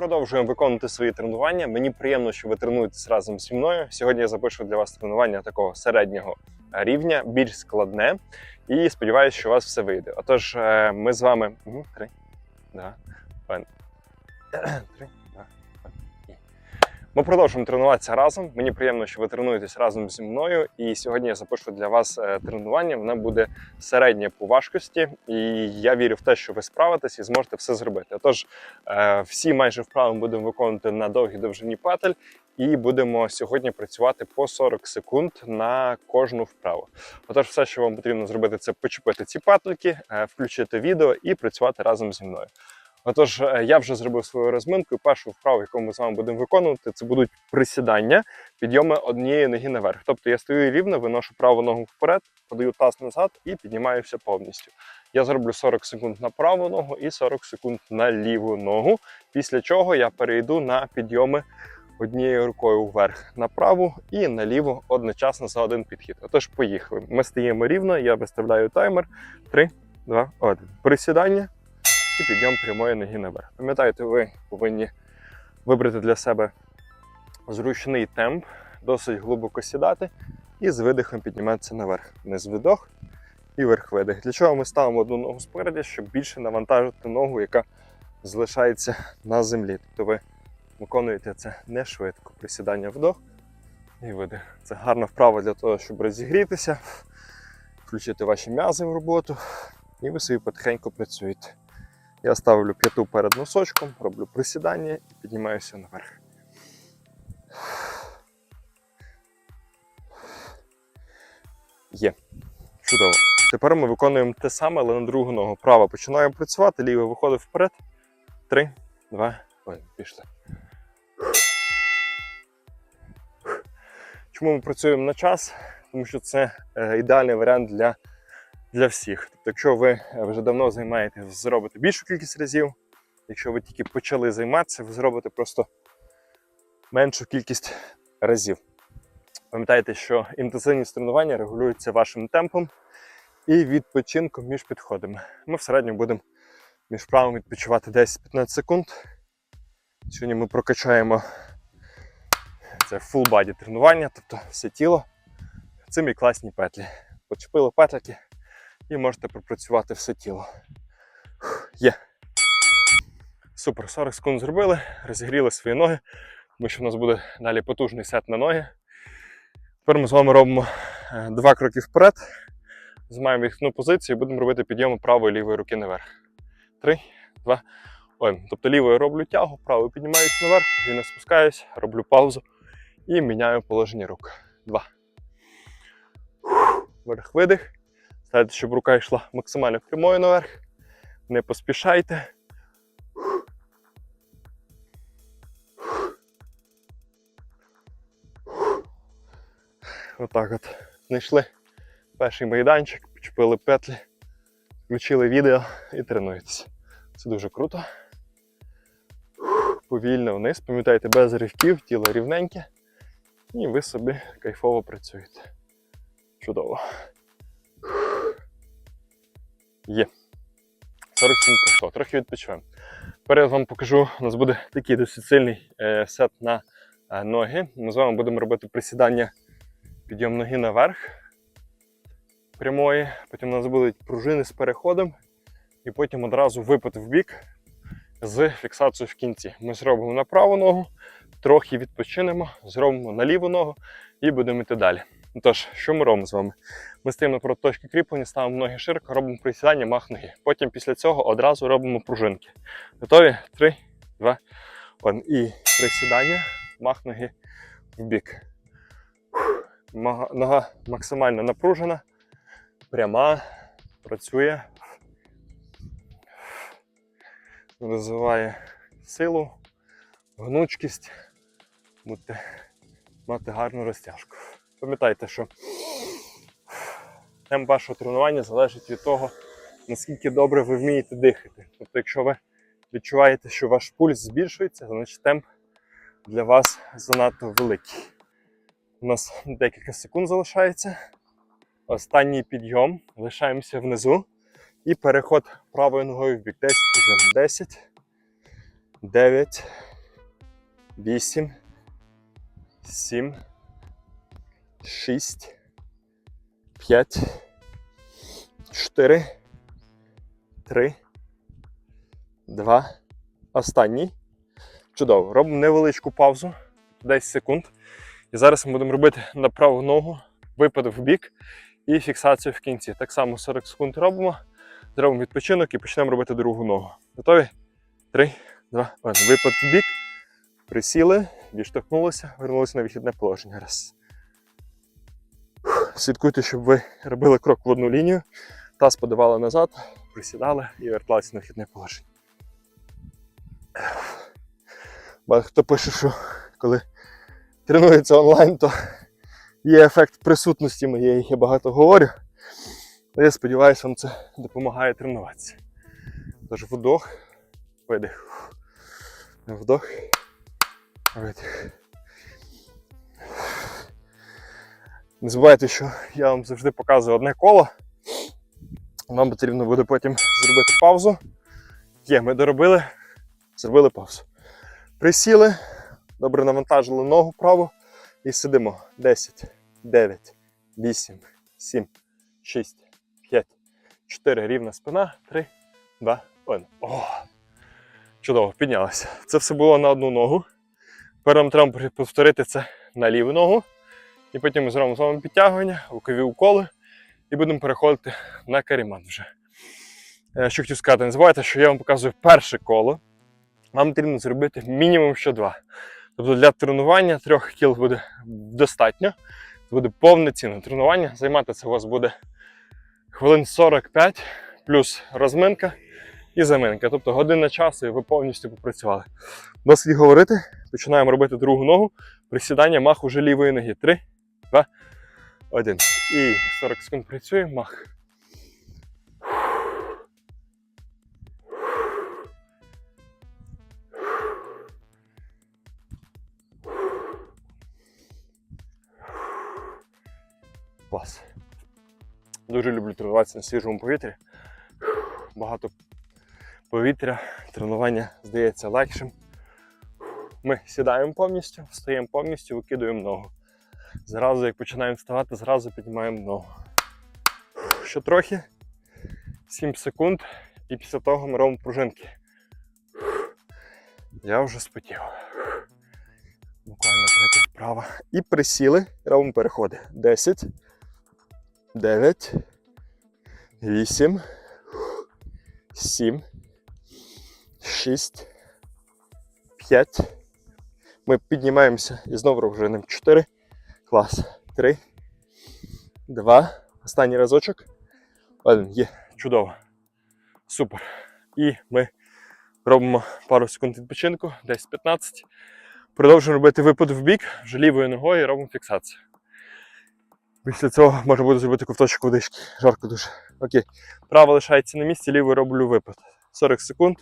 продовжуємо виконувати свої тренування. Мені приємно, що ви тренуєтесь разом зі мною. Сьогодні я запишу для вас тренування такого середнього рівня, більш складне, і сподіваюся, що у вас все вийде. Отож, е, ми з вами три, два, три. Ми продовжуємо тренуватися разом. Мені приємно, що ви тренуєтесь разом зі мною. І сьогодні я запишу для вас е, тренування. Воно буде середнє по важкості, і я вірю в те, що ви справитесь і зможете все зробити. Отож, е, всі майже вправи будемо виконувати на довгій довжині петель, і будемо сьогодні працювати по 40 секунд на кожну вправу. Отож, все, що вам потрібно зробити, це почепити ці петельки, е, включити відео і працювати разом зі мною. Отож, е, я вже зробив свою розминку. Першу вправу, яку ми з вами будемо виконувати, це будуть присідання, підйоми однієї ноги наверх. Тобто я стою рівно, виношу праву ногу вперед, подаю таз назад і піднімаюся повністю. Я зроблю 40 секунд на праву ногу і 40 секунд на ліву ногу. Після чого я перейду на підйоми однією рукою вверх на праву і на ліву одночасно за один підхід. Отож, поїхали. Ми стаємо рівно, я виставляю таймер. 3, 2, 1. Присідання і підйом прямої ноги наверх. Пам'ятайте, ви повинні вибрати для себе зручний темп, досить глибоко сідати і з видихом підніматися наверх. Вниз видох і верх видих. Для чого ми ставимо одну ногу спереді, щоб більше навантажити ногу, яка залишається на землі. Тобто ви виконуєте це не швидко. Присідання вдох і видих. Це гарна вправа для того, щоб розігрітися, включити ваші м'язи в роботу, і ви собі потихеньку працюєте. Я ставлю п'яту перед носочком, роблю присідання і піднімаюся наверх. Є. Чудово. Тепер ми виконуємо те саме, але на другу ногу. Права починаємо працювати, ліва виходить вперед. Три, два, один. Пішли. Чому ми працюємо на час? Тому що це е, ідеальний варіант для, для всіх. Тобто, якщо ви вже давно займаєтесь, зробите більшу кількість разів. Якщо ви тільки почали займатися, ви зробите просто меншу кількість разів. Пам'ятайте, що інтенсивність тренування регулюється вашим темпом і відпочинком між підходами. Ми в середньому будемо між вправами відпочивати 10-15 секунд. Сьогодні ми прокачаємо це full body тренування, тобто все тіло. Це мій класні петлі. Почепили петлики і можете пропрацювати все тіло. Є. Супер, 40 секунд зробили, розігріли свої ноги, тому що в нас буде далі потужний сет на ноги. Тепер ми з вами робимо е, два кроки вперед, займаємо відхну позицію і будемо робити підйоми правої лівої руки наверх. Три, два, один. Тобто лівою роблю тягу, правою піднімаюся наверх, повільно спускаюсь, роблю паузу і міняю положення рук. Два. Вверх видих. Ставте, щоб рука йшла максимально прямою наверх. Не поспішайте. Отак от. Знайшли перший майданчик, почепили петлі, включили відео і тренуєтеся. Це дуже круто. Повільно вниз, пам'ятайте, без ривків, тіло рівненьке. І ви собі кайфово працюєте. Чудово. Є. 40 секунд пройшло, трохи відпочиваємо. Я вам покажу, у нас буде такий досить сильний е, сет на е, ноги. Ми з вами будемо робити присідання підйом ноги наверх прямої, потім у нас будуть пружини з переходом, і потім одразу випад в бік з фіксацією в кінці. Ми зробимо на праву ногу, трохи відпочинемо, зробимо на ліву ногу і будемо йти далі. Тож, що ми робимо з вами? Ми стоїмо напроти точки кріплення, ставимо ноги широко, робимо присідання, мах ноги. Потім після цього одразу робимо пружинки. Готові? Три, два, один. І присідання, мах ноги в бік. Нога максимально напружена, пряма, працює, розвиває силу, гнучкість, будете мати гарну розтяжку. Пам'ятайте, що темп вашого тренування залежить від того, наскільки добре ви вмієте дихати. Тобто, якщо ви відчуваєте, що ваш пульс збільшується, значить темп для вас занадто великий. У нас декілька секунд залишається. Останній підйом. Лишаємося внизу. І переход правою ногою в бік. 10 пружин. 10, 9, вісім, сім, шість, п'ять, чотири, три, два. Останній. Чудово. Робимо невеличку паузу, 10 секунд. І зараз ми будемо робити на праву ногу, випад в бік і фіксацію в кінці. Так само 40 секунд робимо, зробимо відпочинок і почнемо робити другу ногу. Готові? Три, два, один. Випад в бік. Присіли, відштовхнулися, вернулися на вихідне положення. Раз. Слідкуйте, щоб ви робили крок в одну лінію, таз подавали назад, присідали і верталися на вихідне положення. Багато хто пише, що коли тренується онлайн, то є ефект присутності моєї, я багато говорю. Але я сподіваюся, вам це допомагає тренуватися. Тож вдох, видих. Вдох, видих. Не забувайте, що я вам завжди показую одне коло. Вам потрібно буде потім зробити паузу. Є, ми доробили, зробили паузу. Присіли, добре навантажили ногу праву і сидимо. 10, 9, 8, 7, 6, 5, 4. Рівна спина. 3, 2, 1. О! Чудово, піднялися. Це все було на одну ногу. Тепер нам треба повторити це на ліву ногу. І потім ми зробимо з вами підтягування, бокові уколи і будемо переходити на каріман вже. Е, Що хотів сказати, не забувайте, що я вам показую перше коло. Вам потрібно зробити мінімум що два. Тобто для тренування трьох кіл буде достатньо. Це буде повноцінне тренування. Займати це у вас буде хвилин 45 плюс розминка і заминка. Тобто година часу і ви повністю попрацювали. Досить говорити. Починаємо робити другу ногу. Присідання мах уже лівої ноги. Три, два, один. І 40 секунд працюємо. Мах. Клас. Дуже люблю тренуватися на свіжому повітрі. Багато повітря, тренування здається легшим. Ми сідаємо повністю, встаємо повністю, викидуємо ногу. Зразу, як починаємо вставати, зразу піднімаємо ногу. Ще трохи, 7 секунд, і після того ми робимо пружинки. Я вже спотів. Буквально третя вправа. І присіли, робимо переходи. 10, 9, 8, 7, 6, 5. Ми піднімаємося і знову розженемо 4. Клас. 3, 2. Останній разочок. Один. Є. Чудово. Супер. І ми робимо пару секунд відпочинку, десь 15. Продовжуємо робити випад в бік, вже лівою ногою робимо фіксацію. Після цього можна буде зробити ковточок водички. Жарко дуже. Окей. Права лишається на місці, лівою роблю випад. 40 секунд.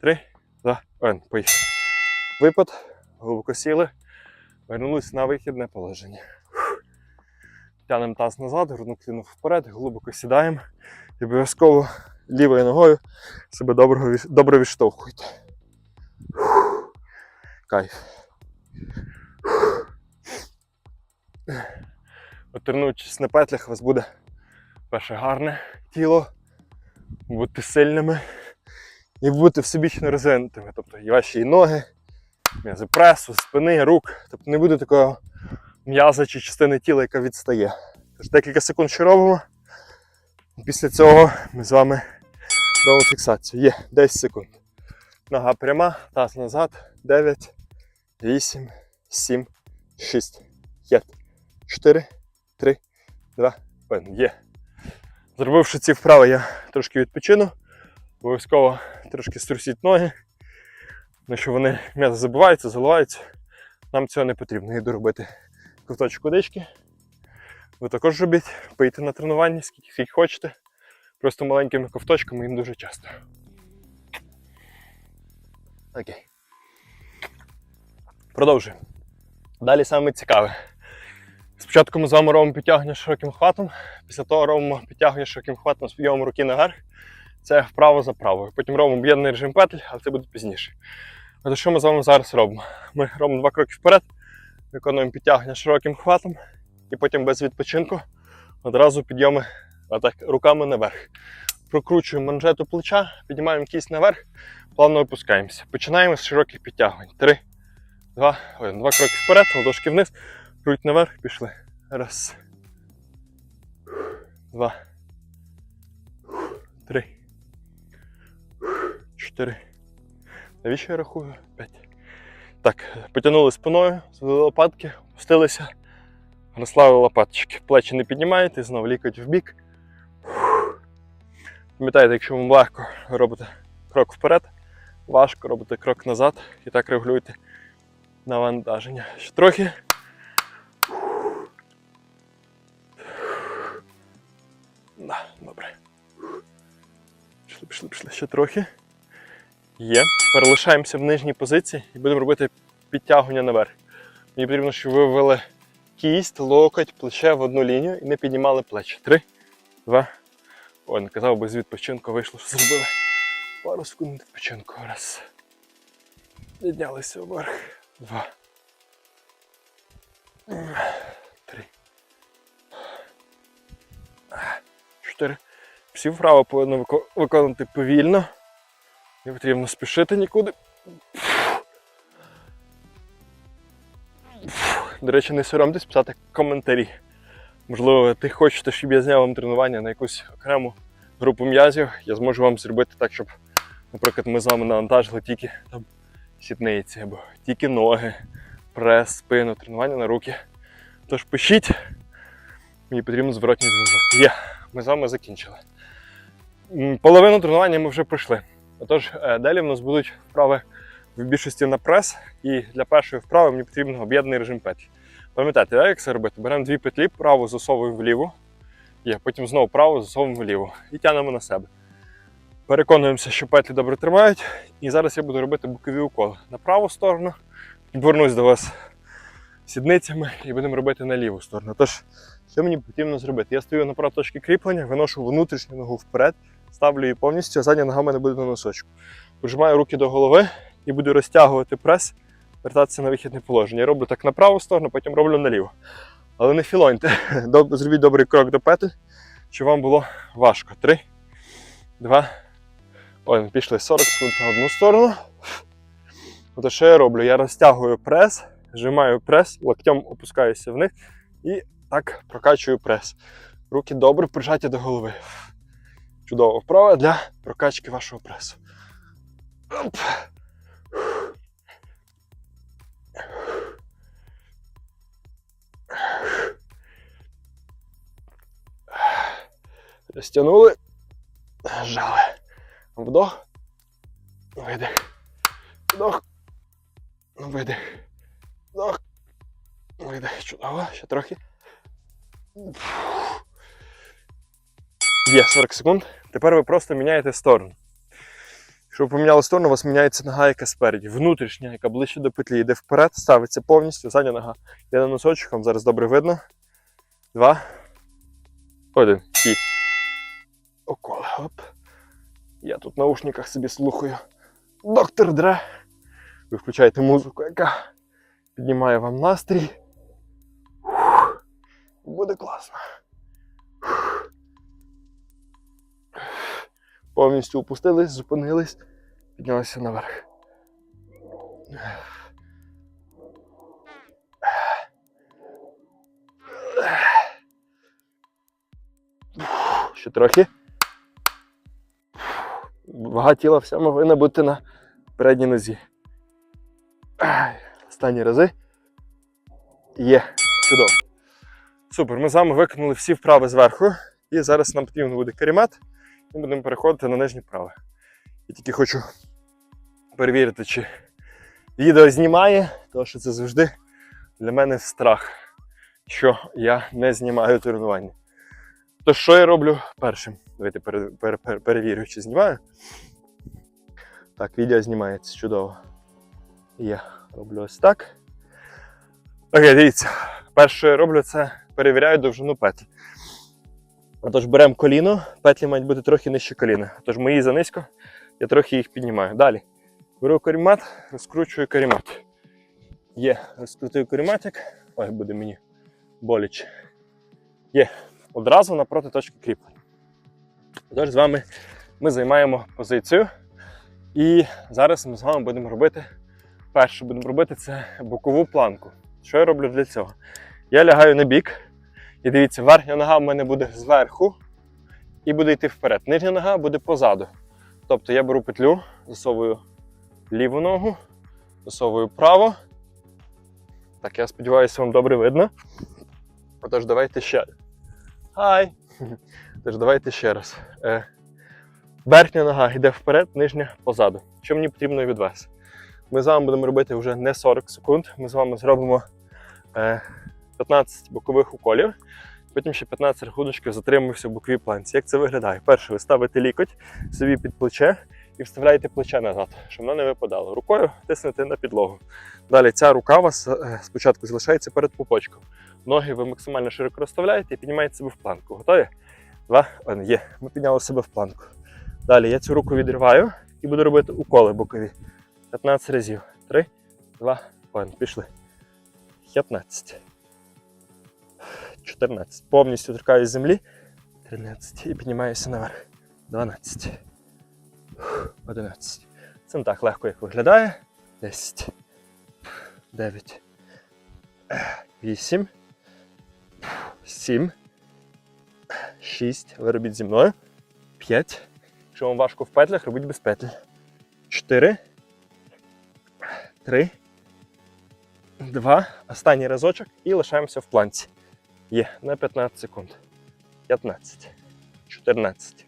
3, 2, 1. Поїхали. Випад. Глибоко сіли. Вернулись на вихідне положення. Тянемо таз назад, грудну кліну вперед, глибоко сідаємо. І обов'язково лівою ногою себе добре, добре відштовхуйте. Кайф. От тренуючись на петлях, у вас буде перше гарне тіло, бути сильними і бути всебічно розвинутими. Тобто і ваші ноги, м'язи пресу, спини, рук. Тобто не буде такого м'яза чи частини тіла, яка відстає. Тож декілька секунд ще робимо. Після цього ми з вами робимо фіксацію. Є 10 секунд. Нога пряма, таз назад. 9, 8, 7, 6, 5, 4, 3, 2, 1. Є. Зробивши ці вправи, я трошки відпочину. Обов'язково трошки струсіть ноги. На що вони м'язи забиваються, заливаються. Нам цього не потрібно. Йду робити ковточок водички. Ви також робіть, пийте на тренування, скільки, скільки хочете. Просто маленькими ковточками їм дуже часто. Окей. Продовжуємо. Далі саме цікаве. Спочатку ми з вами робимо підтягування широким хватом, після того робимо підтягування широким хватом з руки наверх. Це вправо за правою. Потім робимо об'єднаний режим петель, але це буде пізніше. То що ми з вами зараз робимо? Ми робимо два кроки вперед, виконуємо підтягнення широким хватом і потім без відпочинку одразу підйоми отак, руками наверх. Прокручуємо манжету плеча, піднімаємо кість наверх, плавно опускаємося. Починаємо з широких підтягувань. Три, два, один. Два кроки вперед, ладошки вниз, грудь наверх, пішли. Раз. Два. Три. Чотири. Навіщо я рахую? П'ять. Так, потягнули спиною, звели лопатки, опустилися, розслабили лопаточки. Плечі не піднімаєте, знову лікоть в бік. Пам'ятаєте, якщо вам легко, робите крок вперед, важко робите крок назад і так регулюєте навантаження. Ще трохи. Да, добре. Пішли, пішли, пішли. Ще трохи. Є. Тепер лишаємося в нижній позиції і будемо робити підтягування наверх. Мені потрібно, щоб ви ввели кість, локоть, плече в одну лінію і не піднімали плечі. Три, два. Ой, не казав, без відпочинку вийшло, що зробили. Пару секунд відпочинку. Раз. Піднялися вверх. Два. Три. Чотири. Всі вправо повинно вико- виконувати повільно. Не потрібно спішити нікуди. До речі, не соромтесь писати коментарі. Можливо, ти хочете, щоб я зняв вам тренування на якусь окрему групу м'язів. Я зможу вам зробити так, щоб, наприклад, ми з вами навантажили тільки там сідниці або тільки ноги, прес, спину, тренування на руки. Тож пишіть, мені потрібен зворотній зв'язок. Є, ми з вами закінчили. Половину тренування ми вже пройшли. Отож, е, далі в нас будуть вправи в більшості на прес, і для першої вправи мені потрібен об'єднаний режим петлі. Пам'ятаєте, як це робити? Беремо дві петлі, праву засовуємо вліво, є, потім знову праву засовуємо вліво і тягнемо на себе. Переконуємося, що петлі добре тримають. І зараз я буду робити бокові уколи на праву сторону, повернусь до вас сідницями і будемо робити на ліву сторону. Тож, що мені потрібно зробити? Я стою на напроти точки кріплення, виношу внутрішню ногу вперед, ставлю її повністю, задня нога в мене буде на носочку. Прижимаю руки до голови і буду розтягувати прес, вертатися на вихідне положення. Я роблю так на праву сторону, потім роблю наліво. Але не філоньте. Зробіть добрий крок до петель, щоб вам було важко. Три, два. Ой, пішли 40 секунд на одну сторону. Ото що я роблю? Я розтягую прес, зжимаю прес, локтем опускаюся вниз і так прокачую прес. Руки добре прижаті до голови. Чудова вправа для прокачки вашого пресу. Оп. Розтягнули, жали. Вдох, видих. Вдох, видих. Вдох, видих. Чудово, ще трохи. Є 40 секунд. Тепер ви просто міняєте сторону. Якщо ви поміняли сторону, у вас міняється нога, яка спереді. Внутрішня, яка ближче до петлі, йде вперед, ставиться повністю, задня нога. Йде на носочок, вам зараз добре видно. Два. Один. І. Около. Оп. Я тут в наушниках собі слухаю. Доктор Дре. Ви включаєте музику, яка піднімає вам настрій. Буде класно. Повністю опустились, зупинились, піднялися наверх. Ще трохи. Вага тіла вся повинна бути на передній нозі. Останні рази. Є. Чудово. Супер. Ми з вами виконали всі вправи зверху. І зараз нам потрібно буде карімат. І будемо переходити на нижні вправи. Я тільки хочу перевірити, чи відео знімає, тому що це завжди для мене страх, що я не знімаю тренування. То що я роблю першим? Давайте пере, пере, пере, перевірю, чи знімаю. Так, відео знімається чудово. Я роблю ось так. Окей, дивіться. Перше, що я роблю, це перевіряю довжину петлі. Отож, беремо коліно, петлі мають бути трохи нижче коліна. Тож мої занизько, я трохи їх піднімаю. Далі. Беру карімат, розкручую карімат. Є, розкрутив каріматик. Ой, буде мені боляче. Є. Одразу напроти точки кріплення. Тож з вами ми займаємо позицію. І зараз ми з вами будемо робити. Перше, будемо робити, це бокову планку. Що я роблю для цього? Я лягаю на бік, і дивіться, верхня нога в мене буде зверху і буде йти вперед. Нижня нога буде позаду. Тобто я беру петлю, засовую ліву ногу, засовую праву. Так, я сподіваюся, вам добре видно. Отож, давайте ще. Хай! Тож, давайте ще раз. Е, верхня нога йде вперед, нижня позаду. Що мені потрібно від вас? Ми з вами будемо робити вже не 40 секунд. Ми з вами зробимо е, 15 бокових уколів, потім ще 15 рахуночків затримуємося в боковій планці. Як це виглядає? Перше, ви ставите лікоть собі під плече і вставляєте плече назад, щоб воно не випадало. Рукою тиснете на підлогу. Далі ця рука у вас е, спочатку залишається перед пупочком. Ноги ви максимально широко розставляєте і піднімаєте себе в планку. Готові? Два, один. Є. Ми підняли себе в планку. Далі я цю руку відриваю і буду робити уколи бокові. 15 разів. 3, 2, 1. Пішли. 15. 14. Повністю торкаюсь землі. 13. І піднімаюся наверх. 12. 11. Це не так легко, як виглядає. 10. 9. 8. 7. 6. Ви робіть зі мною. 5. Якщо вам важко в петлях, робіть без петель. 4. 3. 2. Останній разочок і лишаємося в планці. Є на 15 секунд. 15. 14.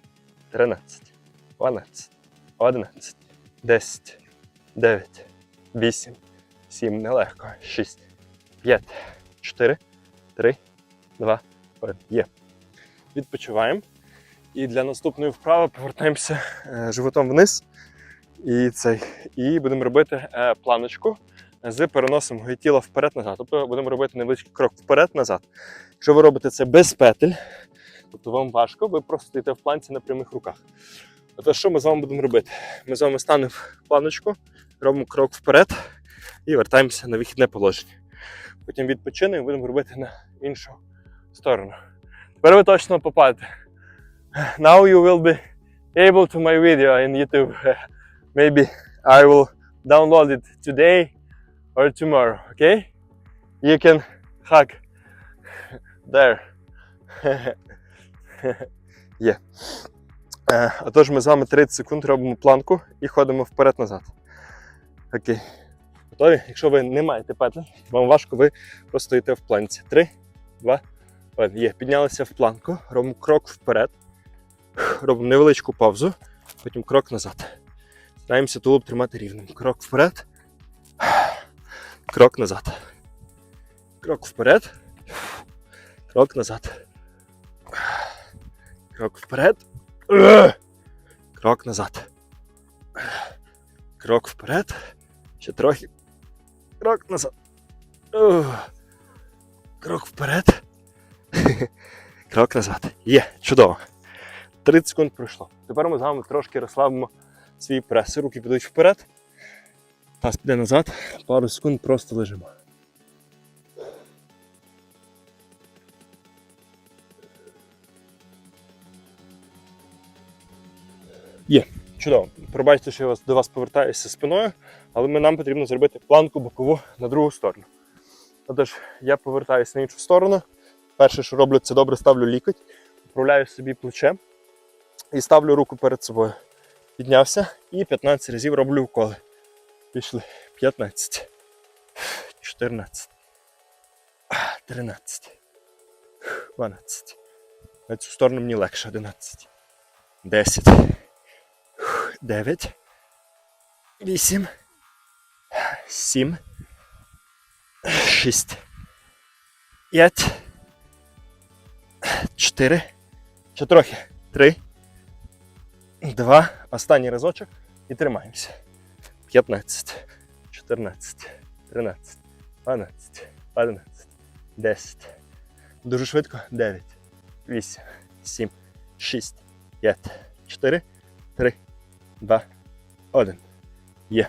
13. 12. 11. 10. 9. 8. 7. Нелегко. 6. 5. 4. 3. 2. 1. Є. Відпочиваємо. І для наступної вправи повертаємося е, животом вниз. І, цей, і будемо робити е, планочку з переносом тіла вперед-назад. Тобто будемо робити невеличкий крок вперед-назад. Якщо ви робите це без петель, тобто вам важко, ви просто стоїте в планці на прямих руках. Тобто, що ми з вами будемо робити? Ми з вами станемо в планочку, робимо крок вперед і вертаємося на вихідне положення. Потім відпочинемо і будемо робити на іншу сторону. Тепер ви точно попадете. Now you will be able to my video in YouTube. Maybe I will download it today or tomorrow, okay? You can hug there. Є. Е, Отож, ми з вами 30 секунд робимо планку і ходимо вперед-назад. Окей. Готові? Якщо ви не маєте петлі, вам важко, ви просто стоїте в планці. 3, 2, 1. Є. Піднялися в планку, робимо крок вперед. Робимо невеличку паузу, потім крок назад. Стараємося тулуб тримати рівним. Крок вперед. Крок назад. Крок вперед. Крок назад. Крок вперед. Крок назад. Крок вперед. Ще трохи. Крок назад. Крок вперед. Крок назад. Є, чудово. 30 секунд пройшло. Тепер ми з вами трошки розслабимо свій прес. Руки підуть вперед. Таз піде назад. Пару секунд просто лежимо. Є, чудово. Пробачте, що я до вас повертаюся спиною, але нам потрібно зробити планку бокову на другу сторону. Отож, я повертаюся на іншу сторону. Перше, що роблю, це добре ставлю лікоть, вправляю собі плече і ставлю руку перед собою. Піднявся і 15 разів роблю уколи. Пішли. 15, 14, 13, 12. На цю сторону мені легше. 11, 10, 9, 8, 7, 6, 5, 4, ще трохи. 3, 2, останній разочок. І тримаємося. 15, 14, 13, 12, 11, 10. Дуже швидко. 9, 8, 7, 6, 5, 4, 3, 2, 1. Є.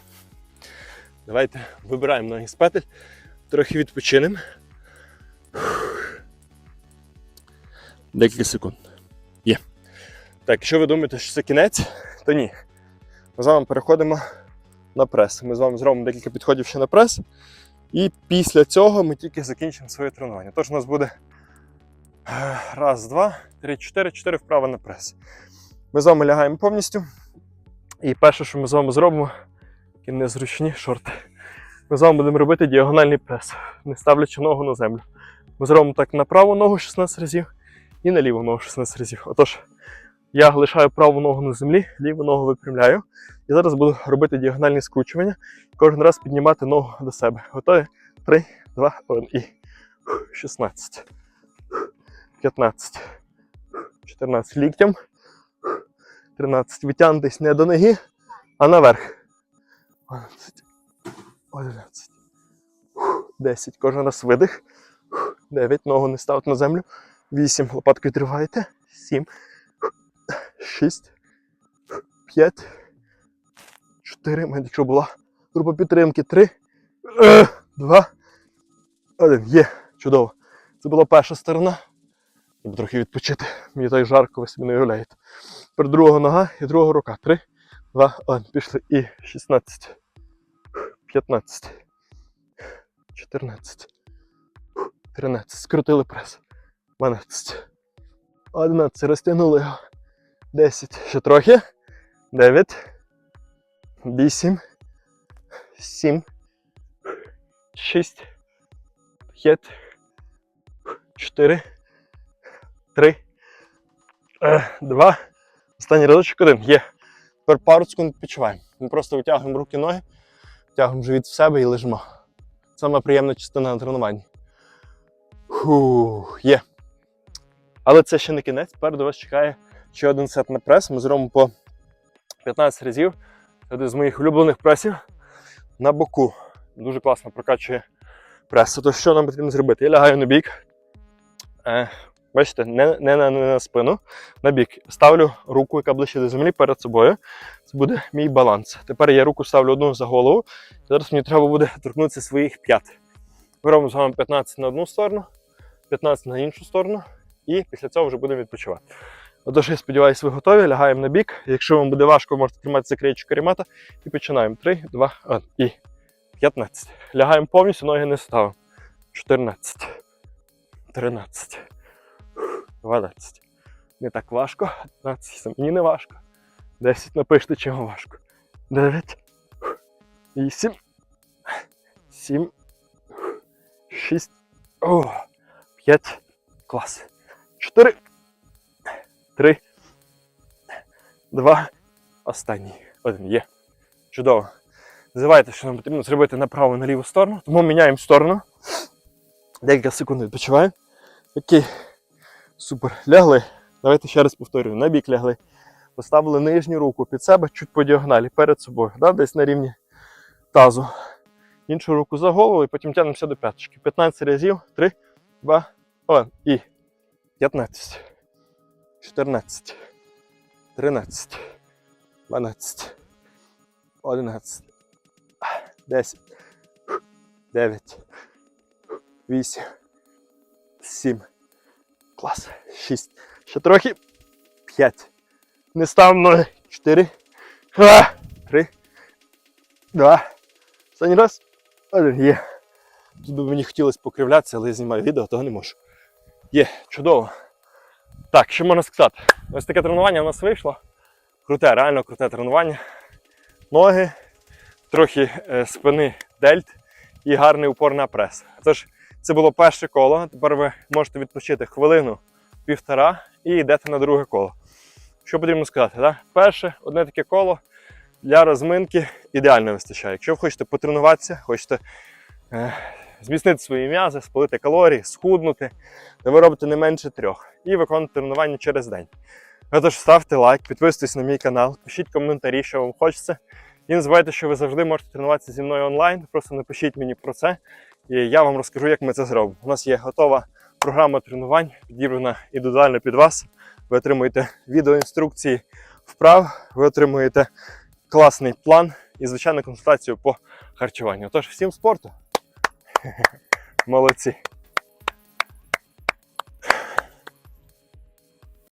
Давайте вибираємо ноги з петель, трохи відпочинемо. Декілька секунд. Є. Так, якщо ви думаєте, що це кінець, то ні. Ми з вами переходимо на прес. Ми з вами зробимо декілька підходів ще на прес. І після цього ми тільки закінчимо своє тренування. Тож у нас буде е, раз, два, три, чотири, чотири вправи на прес. Ми з вами лягаємо повністю. І перше, що ми з вами зробимо, такі незручні шорти. Ми з вами будемо робити діагональний прес, не ставлячи ногу на землю. Ми зробимо так на праву ногу 16 разів і на ліву ногу 16 разів. Отож, я лишаю праву ногу на землі, ліву ногу випрямляю. І зараз буду робити діагональні скручування. Кожен раз піднімати ногу до себе. Готові? 3, 2, 1 і 16, 15, 14 ліктям, 13. Витягнутись не до ноги, а наверх. 12, 11, 10. Кожен раз видих. 9. Ногу не ставити на землю. 8. Лопаткою триваєте. 7, 6, 5, 4. У мене якщо була група підтримки. 3, 2, 1. Є. Чудово. Це була перша сторона. Треба трохи відпочити. Мені так жарко, ви собі не уявляєте. Тепер друга нога і друга рука. 3, 2, 1. Пішли. І 16, 15, 14, 13. Скрутили прес. 12, 11. Розтягнули його. 10. Ще трохи. 9, 8, 7, 6, 5, 4, 3, 2. Останній разочок один. Є. Тепер пару секунд відпочиваємо. Ми просто витягуємо руки, ноги, втягуємо живіт в себе і лежимо. Саме приємна частина на тренуванні. Фух, є. Але це ще не кінець. Тепер вас чекає ще один сет на прес. Ми зробимо по 15 разів. Це один з моїх улюблених пресів на боку. Дуже класно прокачує прес. То що нам потрібно зробити? Я лягаю на бік. Е, бачите, не, не, на, не на спину, на бік. Ставлю руку, яка ближче до землі перед собою. Це буде мій баланс. Тепер я руку ставлю одну за голову. Зараз мені треба буде торкнутися своїх п'ят. Робимо з вами 15 на одну сторону, 15 на іншу сторону, і після цього вже будемо відпочивати. Отож, я сподіваюся, ви готові. Лягаємо на бік. Якщо вам буде важко, можете тримати краєчок каремата. І починаємо. 3, 2, 1 і 15. Лягаємо повністю, ноги не ставимо. 14, 13, 12. Не так важко. 15. Мені не важко. 10. Напишіть, чого важко. 9, 8, 7, 6, 5. Клас. 4, 3, 2, останній. Один є. Чудово. Називайте, що нам потрібно зробити направо на ліву сторону. Тому міняємо сторону. Декілька секунд відпочиваємо. Окей. Супер. Лягли. Давайте ще раз повторюю. На бік лягли. Поставили нижню руку під себе, чуть по діагоналі, перед собою. Да? Десь на рівні тазу. Іншу руку за голову і потім тягнемося до п'яточки. 15 разів. 3, 2, 1. І 15. 14, 13, 12, 11, 10, 9, 8, 7. Клас. 6. Ще трохи. 5. Не став ноги. 4. 3. 2. Останній раз. Один. Є. Тут би мені хотілося покривлятися, але я знімаю відео, того не можу. Є, чудово. Так, що можна сказати? Ось таке тренування у нас вийшло. Круте, реально круте тренування. Ноги, трохи е, спини дельт і гарний упор на прес. Тож, це було перше коло. Тепер ви можете відпочити хвилину, півтора і йдете на друге коло. Що потрібно сказати? Да? Перше, одне таке коло для розминки ідеально вистачає. Якщо ви хочете потренуватися, хочете е, зміцнити свої м'язи, спалити калорії, схуднути, то ви робите не менше трьох і виконуєте тренування через день. Отож, ставте лайк, підписуйтесь на мій канал, пишіть коментарі, що вам хочеться. І не забувайте, що ви завжди можете тренуватися зі мною онлайн. Просто напишіть мені про це, і я вам розкажу, як ми це зробимо. У нас є готова програма тренувань, підібрана індивідуально під вас. Ви отримуєте відеоінструкції вправ, ви отримуєте класний план, і, звичайно, консультацію по харчуванню. Тож всім спорту. Молодці!